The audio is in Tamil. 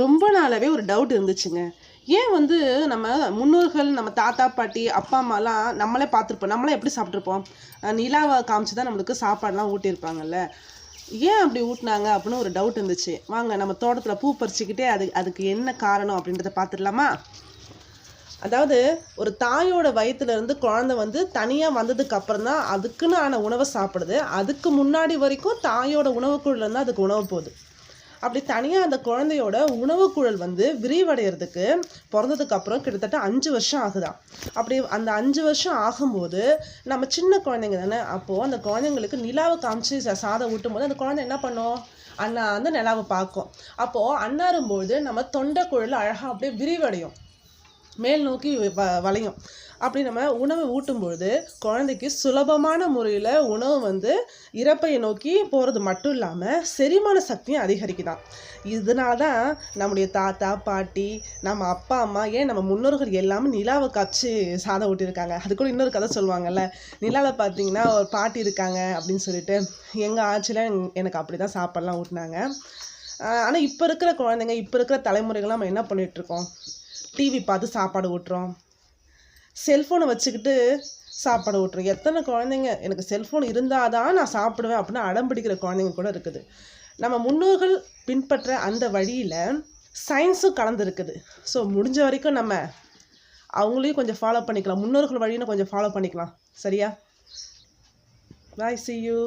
ரொம்ப நாளாவே ஒரு டவுட் இருந்துச்சுங்க. ஏன் வந்து நம்ம முன்னோர்கள் நம்ம தாத்தா பாட்டி அப்பா அம்மாலாம் நம்மளே பார்த்துருப்போம். நம்மளே எப்படி சாப்பிட்ருப்போம் நிலாவை காமிச்சு தான் நம்மளுக்கு சாப்பாடெலாம் ஊட்டியிருப்பாங்கல்ல. ஏன் அப்படி ஊட்டினாங்க அப்படின்னு ஒரு டவுட் இருந்துச்சு. வாங்க நம்ம தோட்டத்தில் பூ பறிச்சுக்கிட்டே அது அதுக்கு என்ன காரணம் அப்படின்றத பார்த்துடலாமா? அதாவது ஒரு தாயோட வயிற்றுலேருந்து குழந்தை வந்து தனியாக வந்ததுக்கு அப்புறம் தான் அதுக்குன்னு ஆன உணவை சாப்பிடுது. அதுக்கு முன்னாடி வரைக்கும் தாயோட உணவுக்குள்ளேருந்து அதுக்கு உணவு போகுது. அப்படி தனியாக அந்த குழந்தையோட உணவுக்குழல் வந்து விரிவடைகிறதுக்கு பிறந்ததுக்கு அப்புறம் கிட்டத்தட்ட அஞ்சு வருஷம் ஆகுதான் அப்படி அந்த அஞ்சு வருஷம் ஆகும்போது நம்ம சின்ன குழந்தைங்க தானே அப்போது அந்த குழந்தைங்களுக்கு நிலாவை காமிச்சு சா- சாதம் ஊட்டும் போது அந்த குழந்தை என்ன பண்ணும் அண்ணா வந்து நிலாவை பார்க்கும். அப்போது அண்ணாரும்போது நம்ம தொண்டை குழல் அழகாக அப்படியே விரிவடையும். மேல் நோக்கி வ வளையும். அப்படி நம்ம உணவை ஊட்டும்பொழுது குழந்தைக்கு சுலபமான முறையில் உணவு வந்து இறப்பையை நோக்கி போகிறது மட்டும் இல்லாமல் செரிமான சக்தியும் அதிகரிக்குதான். இதனால தான் நம்முடைய தாத்தா பாட்டி நம்ம அப்பா அம்மா ஏன் நம்ம முன்னோர்கள் எல்லாமே நிலாவை காய்ச்சி சாதம் ஊட்டியிருக்காங்க. அது கூட இன்னொரு கதை சொல்லுவாங்கல்ல நிலாவில் பார்த்தீங்கன்னா ஒரு பாட்டி இருக்காங்க அப்படின்னு சொல்லிட்டு எங்கள் ஆட்சியில் எனக்கு அப்படி தான் சாப்பாடெலாம் ஊட்டினாங்க. ஆனால் இப்போ இருக்கிற குழந்தைங்க இப்போ இருக்கிற தலைமுறைகள் நம்ம என்ன பண்ணிகிட்ருக்கோம் டிவி பார்த்து சாப்பாடு ஊட்டுறோம். செல்ஃபோனை வச்சுக்கிட்டு சாப்பாடு ஊட்டுறோம் எத்தனை குழந்தைங்க எனக்கு செல்ஃபோன் இருந்தால் தான் நான் சாப்பிடுவேன் அப்படின்னு அடம் பிடிக்கிற குழந்தைங்க கூட இருக்குது. நம்ம முன்னோர்கள் பின்பற்ற அந்த வழியில் சயின்ஸும் கலந்துருக்குது ஸோ முடிஞ்ச வரைக்கும் நம்ம அவங்களையும் கொஞ்சம் ஃபாலோ பண்ணிக்கலாம். முன்னோர்கள் வழின்னு கொஞ்சம் ஃபாலோ பண்ணிக்கலாம். சரியா? பாய் சி யூ